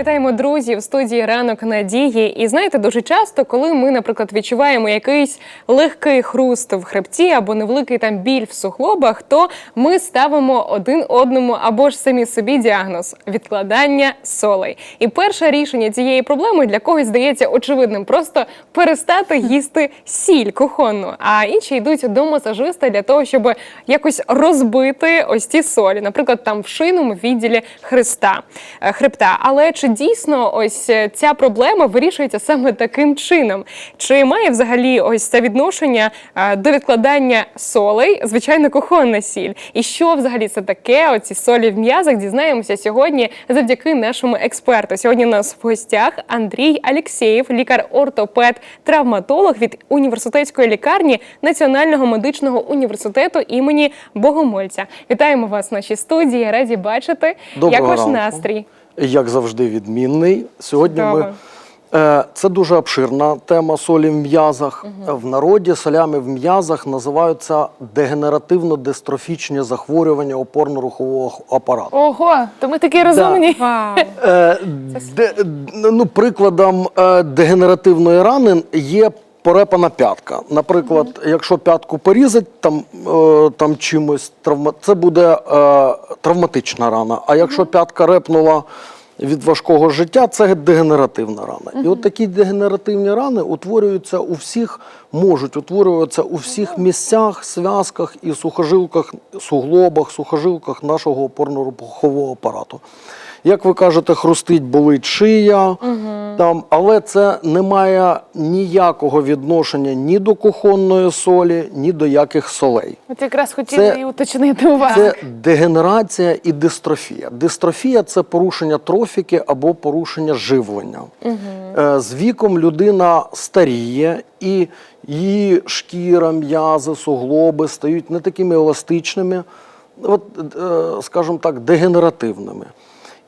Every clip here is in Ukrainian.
Вітаємо друзі в студії ранок надії. І знаєте, дуже часто, коли ми, наприклад, відчуваємо якийсь легкий хруст в хребті або невеликий там біль в суглобах, то ми ставимо один одному або ж самі собі діагноз відкладання солей. І перше рішення цієї проблеми для когось здається очевидним: просто перестати їсти сіль кухонну. А інші йдуть до масажиста для того, щоб якось розбити ось ці солі, наприклад, там в шийному відділі хреста е, хребта. Але чи дійсно ось е, ця проблема вирішується саме таким чином? Чи має взагалі ось це відношення е, до відкладання солей, звичайно, кухонна сіль? І що взагалі це таке? Оці солі в м'язах дізнаємося сьогодні завдяки нашому експерту. Сьогодні у нас в гостях Андрій Алєксєєв, лікар-ортопед, травматолог від університетської лікарні Національного медичного університету імені Богомольця. Вітаємо вас в нашій студії. Раді бачити. Як Доброго ваш ранку. настрій? Як завжди, відмінний. Сьогодні ми е, це дуже обширна тема солі в м'язах. В народі солями в м'язах називаються дегенеративно-дистрофічні захворювання опорно-рухового апарату. Ого, то ми такі розумні. Вау. Е, де, ну, прикладом е, дегенеративної рани є порепана п'ятка. Наприклад, якщо п'ятку порізать там, е, там чимось, травма, це буде е, травматична рана. А якщо п'ятка репнула від важкого життя, це дегенеративна рана. І от такі дегенеративні рани утворюються у всіх, можуть утворюватися у всіх місцях, зв'язках і сухожилках, суглобах, сухожилках нашого опорно-рухового апарату. Як ви кажете, хрустить, болить шия, там, але це не має ніякого відношення ні до кухонної солі, ні до яких солей. От якраз хотіли Це- і уточнити у вас. Це дегенерація і дистрофія. Дистрофія це порушення трофіки або порушення живлення. Е, З віком людина старіє і її шкіра, м'язи, суглоби стають не такими еластичними, от, е, скажімо так, дегенеративними.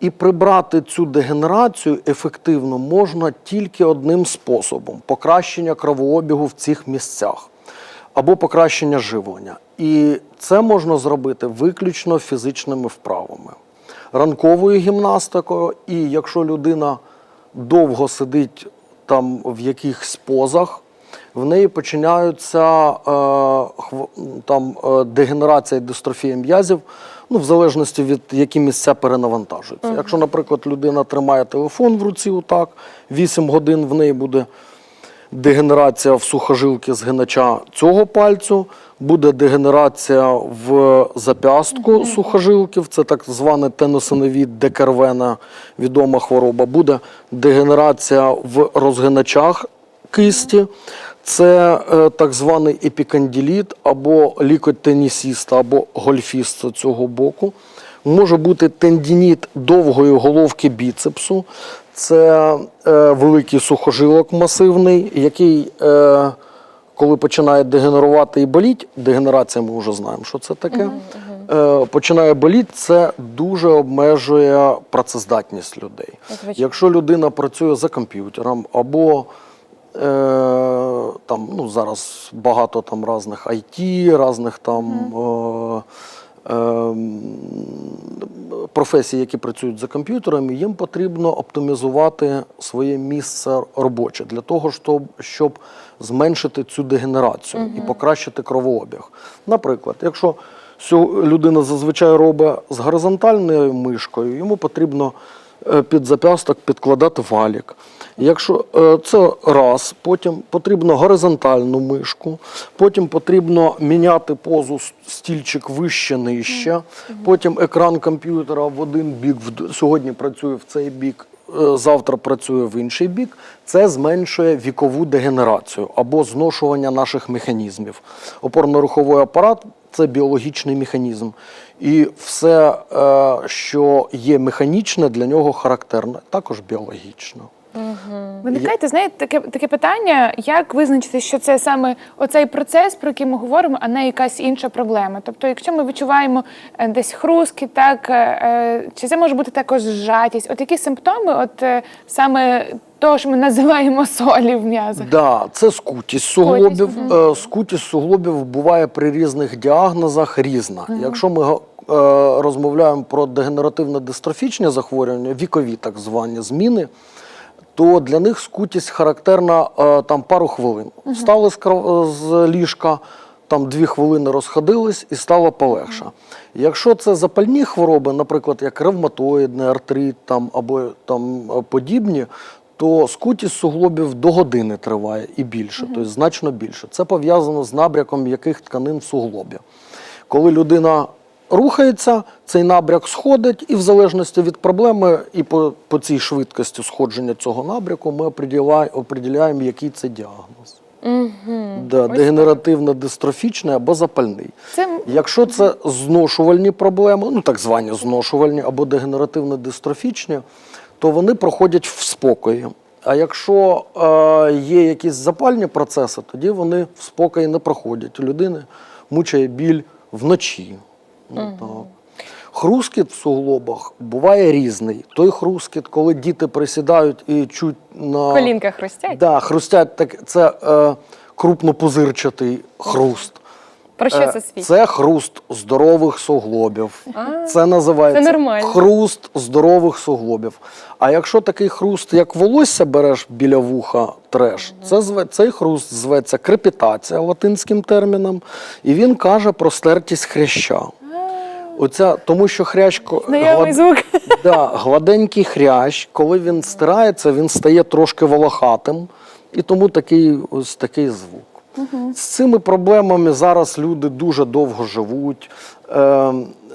І прибрати цю дегенерацію ефективно можна тільки одним способом покращення кровообігу в цих місцях або покращення живлення. І це можна зробити виключно фізичними вправами, ранковою гімнастикою. І якщо людина довго сидить там в якихось позах, в неї починаються е, там, е, дегенерація і дистрофія м'язів, ну, в залежності від які місця перенавантажуються. Якщо, наприклад, людина тримає телефон в руці, отак, 8 годин в неї буде дегенерація в сухожилки згинача цього пальцю, буде дегенерація в зап'ястку сухожилків, це так зване теносиновід декарвена, відома хвороба. Буде дегенерація в розгиначах кисті. Це е, так званий епікандиліт або лікоть тенісіста, або гольфіста цього боку. Може бути тендініт довгої головки біцепсу. Це е, великий сухожилок масивний, який, е, коли починає дегенерувати і боліть, дегенерація ми вже знаємо, що це таке. Е, починає боліти, це дуже обмежує працездатність людей. Якщо людина працює за комп'ютером або там, ну, зараз багато там різних IT, різних там е, е, м, професій, які працюють за комп'ютерами, їм потрібно оптимізувати своє місце робоче для того, щоб, щоб зменшити цю дегенерацію і покращити кровообіг. Наприклад, якщо людина зазвичай робить з горизонтальною мишкою, йому потрібно е, під зап'ясток підкладати валік. Якщо е, це раз, потім потрібно горизонтальну мишку, потім потрібно міняти позу стільчик вище нижче, потім екран комп'ютера в один бік, сьогодні працює в цей бік, е, завтра працює в інший бік. Це зменшує вікову дегенерацію або зношування наших механізмів. Опорно-руховий апарат це біологічний механізм. І все, е, що є механічне, для нього характерне, також біологічно. Виникаєте, знаєте, таке, таке питання, як визначити, що це саме оцей процес, про який ми говоримо, а не якась інша проблема. Тобто, якщо ми відчуваємо е, десь хрустки, так, е, е, чи це може бути також зжатість? От які симптоми, от саме того, що ми називаємо солі в м'язах? Да, це скутість суглобів. Е, Скутість суглобів буває при різних діагнозах різна. Якщо ми розмовляємо про дегенеративно-дистрофічні захворювання, вікові так звані зміни, то для них скутість характерна е, там пару хвилин. Встали з, з ліжка, там дві хвилини розходились і стало полегше. Якщо це запальні хвороби, наприклад, як ревматоїдний артрит там, або там, е, подібні, то скутість суглобів до години триває і більше, тобто значно більше. Це пов'язано з набряком м'яких тканин в суглобі. Коли людина рухається, цей набряк сходить, і в залежності від проблеми і по, по цій швидкості сходження цього набряку ми определяємо, який це діагноз. Да, дегенеративно-дистрофічний або запальний. Це Якщо це зношувальні проблеми, ну так звані зношувальні або дегенеративно-дистрофічні, то вони проходять в спокої. А якщо е, є якісь запальні процеси, тоді вони в спокої не проходять. У людини мучає біль вночі. Ну, так. Хрускіт в суглобах буває різний. Той хрускіт, коли діти присідають і чуть на Колінка хрустять. Да, хрустять, так це е, крупнопузирчатий хруст. Про що Е, це свідчить? Це хруст здорових суглобів. А, Це називається це нормально. хруст здорових суглобів. А якщо такий хруст, як волосся береш біля вуха, треш, це зве, цей хруст зветься крепітація латинським терміном, і він каже про стертість хряща. Оця, тому що хрящ знайомий глад- звук. Да, гладенький хрящ, коли він стирається, він стає трошки волохатим, і тому такий ось такий звук. З цими проблемами зараз люди дуже довго живуть. Е,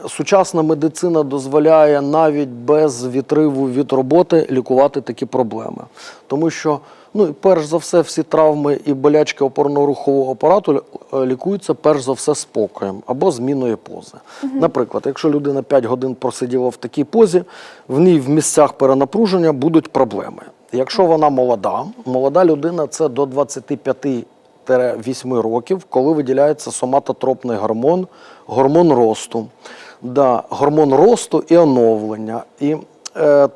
сучасна медицина дозволяє навіть без відриву від роботи лікувати такі проблеми. Тому що, ну, і перш за все, всі травми і болячки опорно-рухового апарату лі- лікуються перш за все спокоєм або зміною пози. Наприклад, якщо людина 5 годин просиділа в такій позі, в ній в місцях перенапруження будуть проблеми. Якщо вона молода, молода людина це до 25 8 років, коли виділяється соматотропний гормон, гормон росту. Да, гормон росту і оновлення. І е,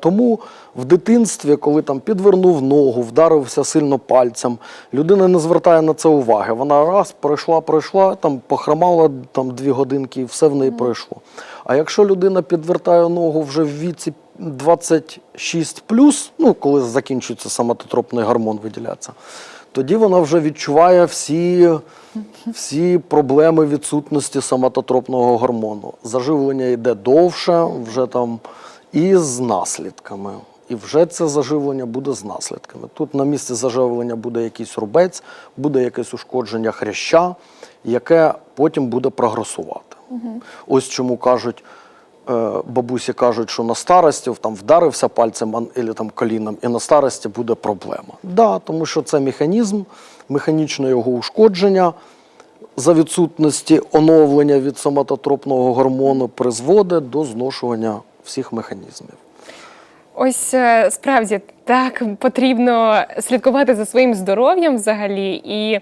тому в дитинстві, коли там підвернув ногу, вдарився сильно пальцем, людина не звертає на це уваги. Вона раз пройшла, пройшла, там похромала там дві годинки, і все в неї пройшло. А якщо людина підвертає ногу вже в віці 26 ну коли закінчується соматотропний гормон виділятися, тоді вона вже відчуває всі, всі проблеми відсутності соматотропного гормону. Заживлення йде довше, вже там і з наслідками. І вже це заживлення буде з наслідками. Тут на місці заживлення буде якийсь рубець, буде якесь ушкодження хряща, яке потім буде прогресувати. Ось чому кажуть, е, бабусі кажуть, що на старості там вдарився пальцем або там коліном, і на старості буде проблема. Да, тому що це механізм, механічне його ушкодження за відсутності оновлення від соматотропного гормону призводить до зношування всіх механізмів. Ось е, справді так потрібно слідкувати за своїм здоров'ям взагалі і е,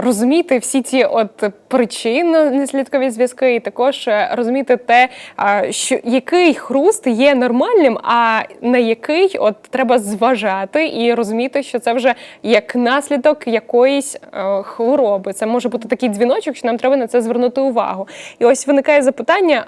розуміти всі ці от причинно-наслідкові зв'язки, і також е, розуміти те, що який хруст є нормальним, а на який от треба зважати і розуміти, що це вже як наслідок якоїсь е, хвороби. Це може бути такий дзвіночок, що нам треба на це звернути увагу. І ось виникає запитання.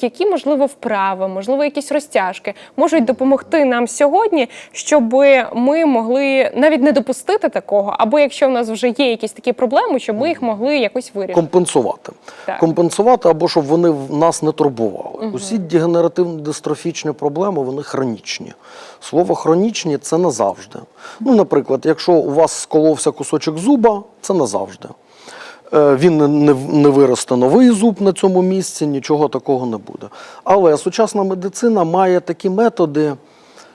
Які можливо вправи, можливо, якісь розтяжки можуть допомогти нам сьогодні, щоб ми могли навіть не допустити такого, або якщо в нас вже є якісь такі проблеми, щоб ми їх могли якось вирішити. Компенсувати. Так. Компенсувати або щоб вони в нас не турбували. Усі дегенеративно-дистрофічні проблеми вони хронічні. Слово хронічні це назавжди. Ну, наприклад, якщо у вас сколовся кусочок зуба, це назавжди. Е, Він не, виросте новий зуб на цьому місці, нічого такого не буде. Але сучасна медицина має такі методи,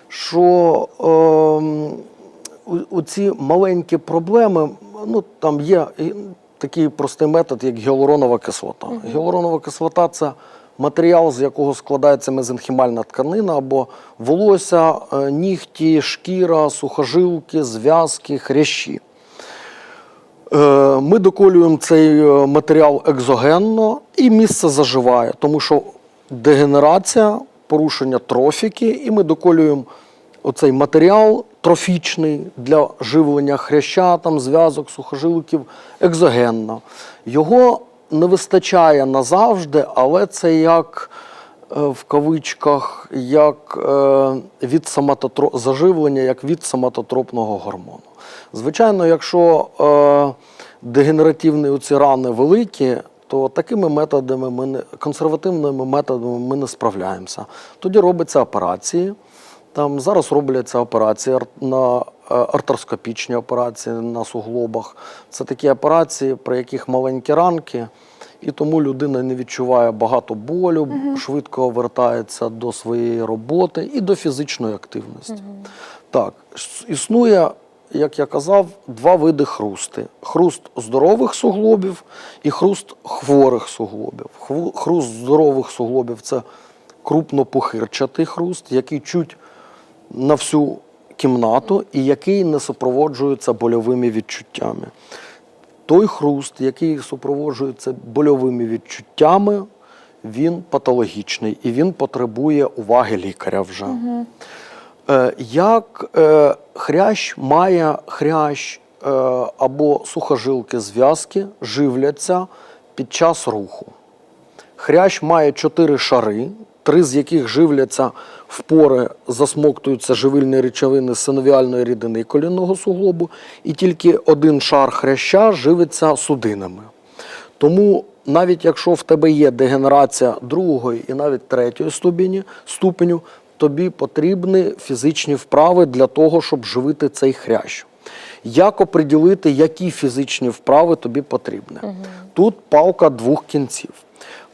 що ем, у- ці маленькі проблеми, ну там є такий простий метод, як гіалуронова кислота. Гіалуронова кислота це матеріал, з якого складається мезенхімальна тканина або волосся, е, нігті, шкіра, сухожилки, зв'язки, хрящі. Е, Ми доколюємо цей е, матеріал екзогенно і місце заживає, тому що дегенерація, порушення трофіки, і ми доколюємо оцей матеріал трофічний для живлення хряща, там, зв'язок, сухожилків екзогенно. Його не вистачає назавжди, але це як в кавичках, як е, від соматотро... заживлення, як від соматотропного гормону. Звичайно, якщо е, дегенеративні оці рани великі, то такими методами ми не консервативними методами ми не справляємося. Тоді робляться операції. Там зараз робляться операції на е, артроскопічні операції на суглобах. Це такі операції, при яких маленькі ранки, і тому людина не відчуває багато болю, швидко вертається до своєї роботи і до фізичної активності. Так, існує, як я казав, два види хрусти: хруст здорових суглобів і хруст хворих суглобів. Хруст здорових суглобів це крупнопухирчатий хруст, який чуть на всю кімнату і який не супроводжується больовими відчуттями. Той хруст, який супроводжується больовими відчуттями, він патологічний і він потребує уваги лікаря вже. Е, Як е, хрящ має хрящ е, або сухожилки зв'язки живляться під час руху. Хрящ має чотири шари, три з яких живляться в пори, засмоктуються живильні речовини синовіальної рідини колінного суглобу, і тільки один шар хряща живиться судинами. Тому навіть якщо в тебе є дегенерація другої і навіть третьої ступені, ступеню, тобі потрібні фізичні вправи для того, щоб живити цей хрящ. Як оприділити, які фізичні вправи тобі потрібні? Тут палка двох кінців.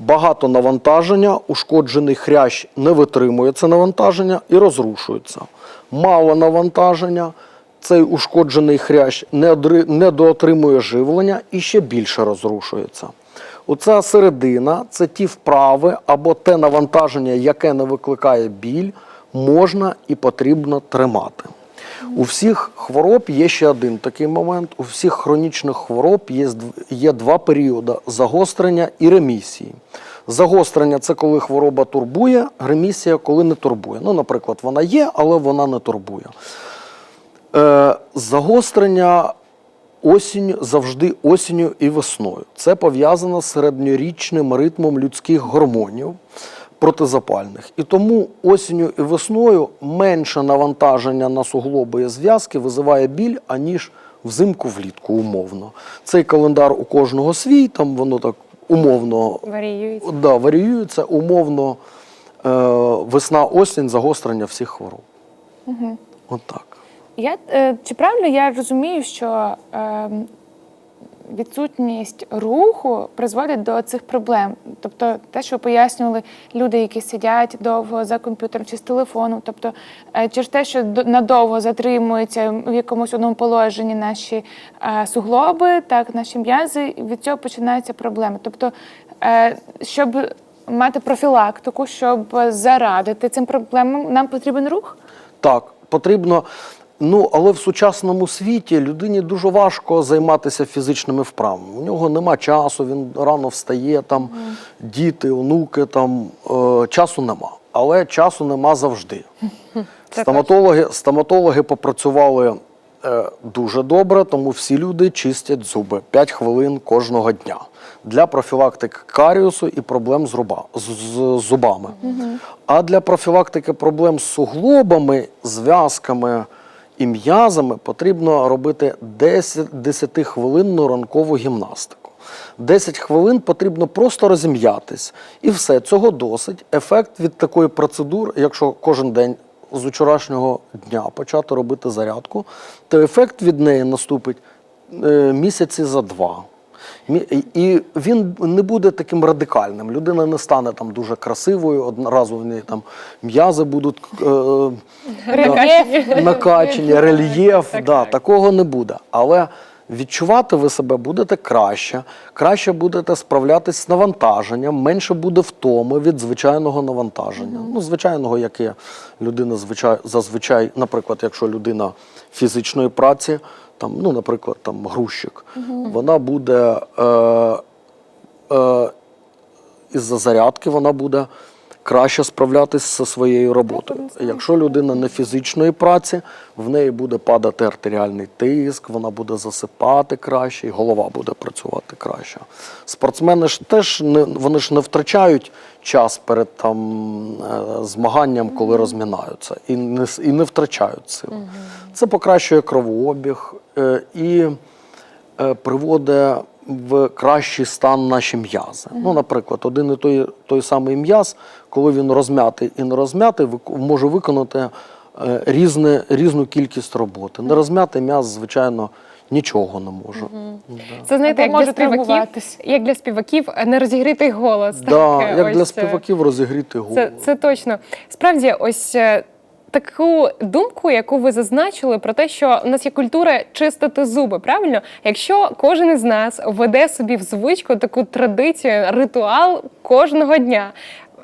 Багато навантаження, ушкоджений хрящ не витримує це навантаження і розрушується. Мало навантаження, цей ушкоджений хрящ не, одри- не доотримує живлення і ще більше розрушується. Оця середина це ті вправи або те навантаження, яке не викликає біль, можна і потрібно тримати. У всіх хвороб є ще один такий момент. У всіх хронічних хвороб є, є два періоди загострення і ремісії. Загострення це коли хвороба турбує, ремісія коли не турбує. Ну, наприклад, вона є, але вона не турбує. Е, загострення осінню завжди осінню і весною. Це пов'язано з середньорічним ритмом людських гормонів протизапальних. І тому осінню і весною менше навантаження на суглоби і зв'язки визиває біль, аніж взимку влітку, умовно. Цей календар у кожного свій, там воно так умовно Варіюється. да, варіюється, умовно е, весна-осінь загострення всіх хвороб. Угу. От так. Я, е, чи правильно я розумію, що е, відсутність руху призводить до цих проблем? Тобто те, що пояснювали люди, які сидять довго за комп'ютером чи з телефоном, тобто е, через те, що до- надовго затримуються в якомусь одному положенні наші е, суглоби, так, наші м'язи, від цього починаються проблеми. Тобто, е, щоб мати профілактику, щоб зарадити цим проблемам, нам потрібен рух? Так, потрібно. Ну, але в сучасному світі людині дуже важко займатися фізичними вправами. У нього нема часу, він рано встає, там діти, онуки, там е, часу нема. Але часу нема завжди. Стоматологи, стоматологи попрацювали е, дуже добре, тому всі люди чистять зуби 5 хвилин кожного дня для профілактики каріусу і проблем з, руба, з, з зубами. А для профілактики проблем з суглобами, зв'язками і м'язами потрібно робити 10 10-хвилинну ранкову гімнастику. 10 хвилин потрібно просто розім'ятись. І все, цього досить. Ефект від такої процедури, якщо кожен день з вчорашнього дня почати робити зарядку, то ефект від неї наступить е, місяці за два. І він не буде таким радикальним. Людина не стане там дуже красивою, одразу в неї там м'язи будуть е, Рельєф. рельєф. Так, да, так. Такого не буде. Але відчувати ви себе будете краще, краще будете справлятись з навантаженням, менше буде втоми від звичайного навантаження. Ну, звичайного, яке людина звичай, зазвичай, наприклад, якщо людина фізичної праці, там, ну, наприклад, там грузчик, вона буде. Е, е, із-за зарядки вона буде краще справлятися зі своєю роботою. Якщо людина не фізичної праці, в неї буде падати артеріальний тиск, вона буде засипати краще, і голова буде працювати краще. Спортсмени ж теж не вони ж не втрачають час перед там е, змаганням, коли розмінаються, і не і не втрачають сил. Це покращує кровообіг е, і е, приводить в кращий стан наші м'язи. Ну, наприклад, один і той, той самий м'яз, коли він розм'ятий і не розм'ятий, може виконати різне, різну кількість роботи. Не розм'ятий м'яз, звичайно, нічого не може. Да. Це знаєте, Або як для може співаків, травмуватись. як для співаків не розігрітий голос. Да, так, як для ось, е, співаків розігріти голову. Це, це точно. Справді, ось е, таку думку, яку ви зазначили, про те, що у нас є культура чистити зуби. Правильно, якщо кожен із нас введе собі в звичку таку традицію, ритуал кожного дня.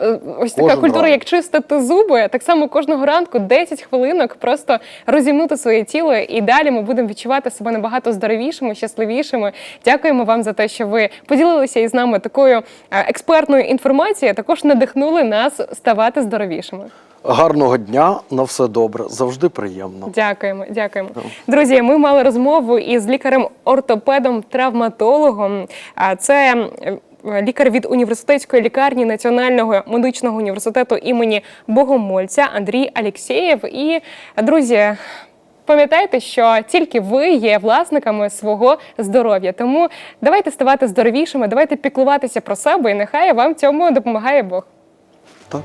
Е, Ось така Кожен культура, ранок. як чистити зуби, так само кожного ранку 10 хвилинок просто розімнути своє тіло, і далі ми будемо відчувати себе набагато здоровішими, щасливішими. Дякуємо вам за те, що ви поділилися із нами такою е, експертною інформацією. Також надихнули нас ставати здоровішими. Гарного дня, на все добре, завжди приємно. Дякуємо, дякуємо. Друзі, ми мали розмову із лікарем-ортопедом, травматологом. А це лікар від університетської лікарні Національного медичного університету імені Богомольця Андрій Алєксєєв. І друзі. Пам'ятайте, що тільки ви є власниками свого здоров'я. Тому давайте ставати здоровішими, давайте піклуватися про себе, і нехай вам цьому допомагає Бог. Так.